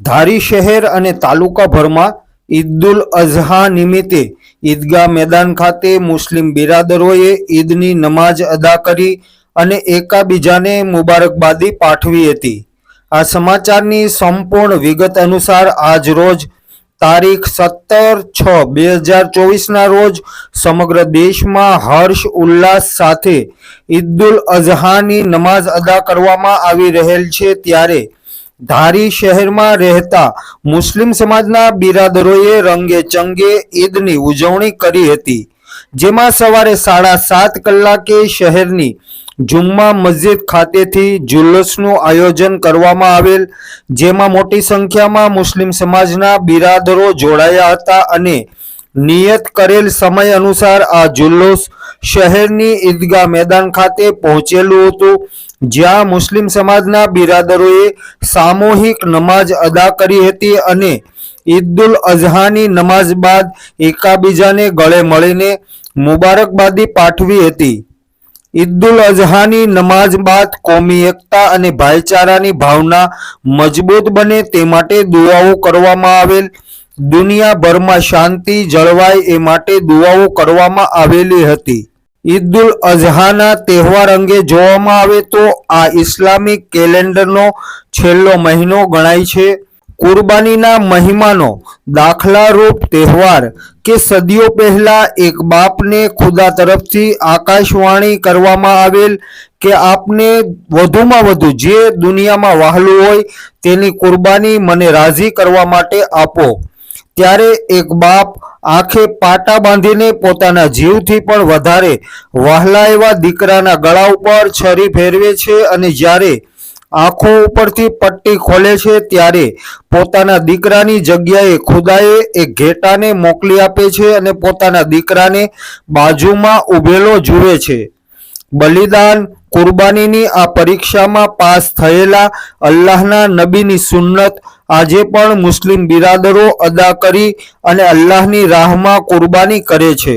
ધારી શહેર અને તાલુકાભરમાં ઈદુલ અઝહા નિમિત્તે ઈદગાહ મેદાન ખાતે મુસ્લિમ બિરાદરોએ ઈદની નમાઝ અદા કરી અને એકાબીજાને મુબારકબાદી પાઠવી હતી. આ સમાચારની સંપૂર્ણ વિગત અનુસાર આજ રોજ તારીખ સત્તર છ બે હજાર ચોવીસના રોજ સમગ્ર દેશમાં હર્ષ ઉલ્લાસ સાથે ઈદુલ અઝહાની નમાઝ અદા કરવામાં આવી રહેલ છે ત્યારે ધારી શહેરમાં રહેતા મુસ્લિમ સમાજના બિરાદરોએ રંગે ચંગે ઈદની ઉજવણી કરી હતી. જેમાં સવારે સાડા સાત કલાકે શહેરની જુમ્મા મસ્જિદ ખાતેથી જુલુસનું આયોજન કરવામાં આવેલ, જેમાં મોટી સંખ્યામાં મુસ્લિમ સમાજના બિરાદરો જોડાયા હતા અને નિયત કરેલ સમય અનુસાર આ જુલ્લોસ શહેરની ઈદગાહ મેદાન ખાતે પહોંચેલું હતું, જ્યાં મુસ્લિમ સમાજના બિરાદરોએ સામૂહિક નમાઝ અદા કરી હતી અને ઈદુલ અઝહાની નમાઝ બાદ એકાબીજાને ગળે મળીને મુબારકબાદી પાઠવી હતી. ઈદુલ અઝહાની નમાઝ બાદ કોમી એકતા અને ભાઈચારાની ભાવના મજબૂત બને તે માટે દુઆઓ કરવામાં આવેલ દુનિયાભરમાં શાંતિ જળવાય એ માટે દુઆઓ કરવામાં આવેલી હતી. ઈદુલ અઝહાના તહેવાર અંગે જોવામાં આવે તો આ ઇસ્લામિક કેલેન્ડરનો છેલ્લો મહિનો ગણાય છે. કુરબાનીના મહિમાનો દાખલારૂપ તહેવાર કે સદીઓ પહેલા એક બાપને ખુદા તરફથી આકાશવાણી કરવામાં આવેલ કે આપને વધુમાં વધુ જે દુનિયામાં વહાલું હોય તેની કુરબાની મને રાજી કરવા માટે આપો. ત્યારે એક બાપ આંખે પાટા બાંધીને પોતાના જીવથી પણ વધારે વહલા એવા દીકરાના ગળા ઉપર છરી ફેરવે છે અને જ્યારે આંખો ઉપરથી પટ્ટી ખોલે છે ત્યારે પોતાના દીકરાની જગ્યાએ ખુદાએ એક ઘેટાને મોકલી આપે છે અને પોતાના દીકરાને બાજુમાં ઊભેલો જુએ છે. બલિદાન કુરબાનીની આ પરીક્ષામાં પાસ થયેલા અલ્લાહના નબીની સુન્નત આજે પણ મુસ્લિમ બિરાદરો અદા કરી અને અલ્લાહની રાહમાં કુરબાની કરે છે.